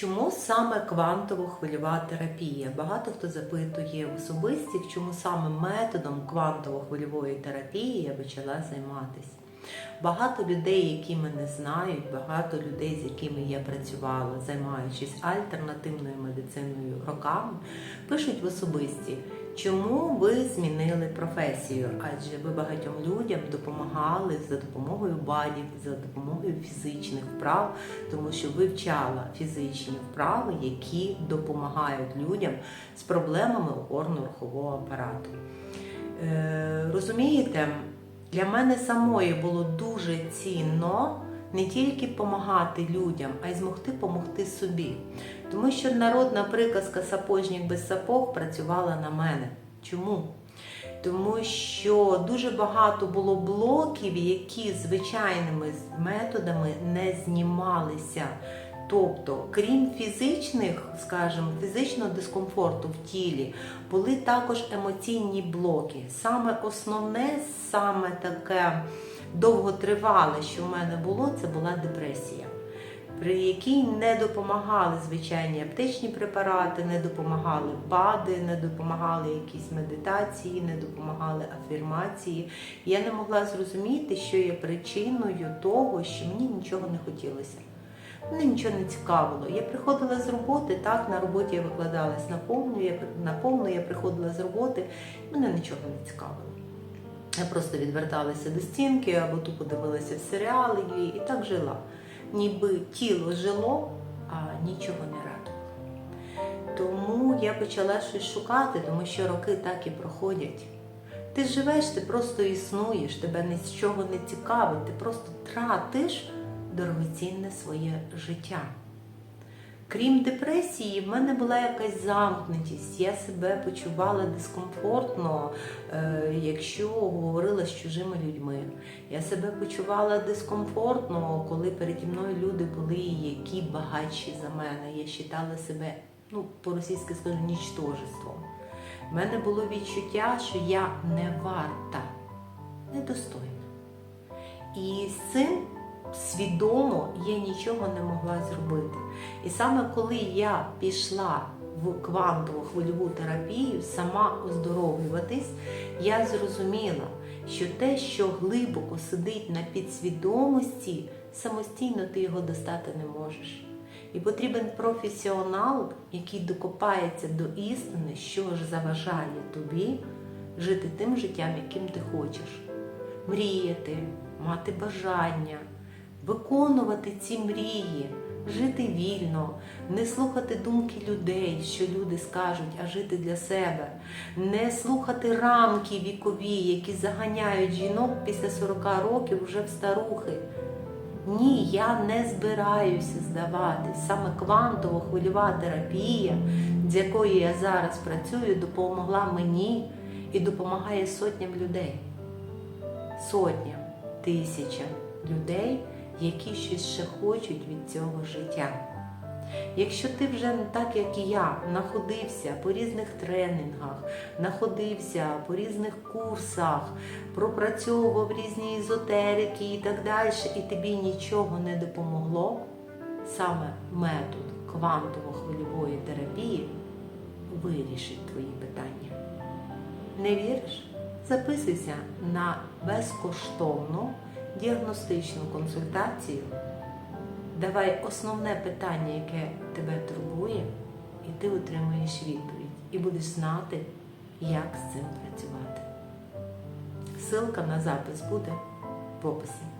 Чому саме квантово-хвильова терапія? Багато хто запитує особистих, чому саме методом квантово-хвильової терапії я почала займатися. Багато людей, які мене знають, багато людей, з якими я працювала, займаючись альтернативною медициною роками, пишуть в особисті, чому ви змінили професію? Адже ви багатьом людям допомагали за допомогою бадів, за допомогою фізичних вправ, тому що вивчала фізичні вправи, які допомагають людям з проблемами опорно-рухового апарату. Е, розумієте, для мене самої було дуже цінно не тільки допомагати людям, а й змогти допомогти собі. Тому що народна приказка сапожник без сапог працювала на мене. Чому? Тому що дуже багато було блоків, які звичайними методами не знімалися. Тобто, крім фізичних, скажімо, фізичного дискомфорту в тілі, були також емоційні блоки. Саме основне, саме таке довготривале, що в мене було, це була депресія, при якій не допомагали звичайні аптечні препарати, не допомагали БАДи, не допомагали якісь медитації, не допомагали афірмації. Я не могла зрозуміти, що є причиною того, що мені нічого не хотілося. Мене нічого не цікавило. Я приходила з роботи, так, на роботі я викладалась на повну, я, на я приходила з роботи, мене нічого не цікавило. Я просто відверталася до стінки або тупо дивилася в серіали і, так жила. Ніби тіло жило, а нічого не радувало. Тому я почала щось шукати, тому що роки так і проходять. Ти живеш, ти просто існуєш, тебе нічого не цікавить, ти просто тратиш дорогоцінне своє життя. Крім депресії, в мене була якась замкнутість. Я себе почувала дискомфортно, е, якщо говорила з чужими людьми. Я себе почувала дискомфортно, коли переді мною люди були, які багатші за мене. Я вважала себе, ну, по-російськи скажу, нічтожеством. У мене було відчуття, що я не варта, недостойна. І з цим свідомо я нічого не могла зробити. І саме коли я пішла в квантову хвильову терапію, сама оздоровлюватись, я зрозуміла, що те, що глибоко сидить на підсвідомості, самостійно ти його достати не можеш. І потрібен професіонал, який докопається до істини, що ж заважає тобі жити тим життям, яким ти хочеш, мріяти, мати бажання виконувати ці мрії, жити вільно, не слухати думки людей, що люди скажуть, а жити для себе, не слухати рамки вікові, які заганяють жінок після 40 років вже в старухи. Ні, я не збираюся здаватись. Саме квантово хвильова терапія, з якою я зараз працюю, допомогла мені і допомагає сотням людей. Сотням, тисячам людей які щось ще хочуть від цього життя. Якщо ти вже так, як і я, находився по різних тренінгах, находився по різних курсах, пропрацьовував різні езотерики і так далі, і тобі нічого не допомогло, саме метод квантово-хвильової терапії вирішить твої питання. Не віриш? Записуйся на безкоштовну діагностичну консультацію, давай основне питання, яке тебе турбує, і ти отримаєш відповідь, і будеш знати, як з цим працювати. Силка на запис буде в описі.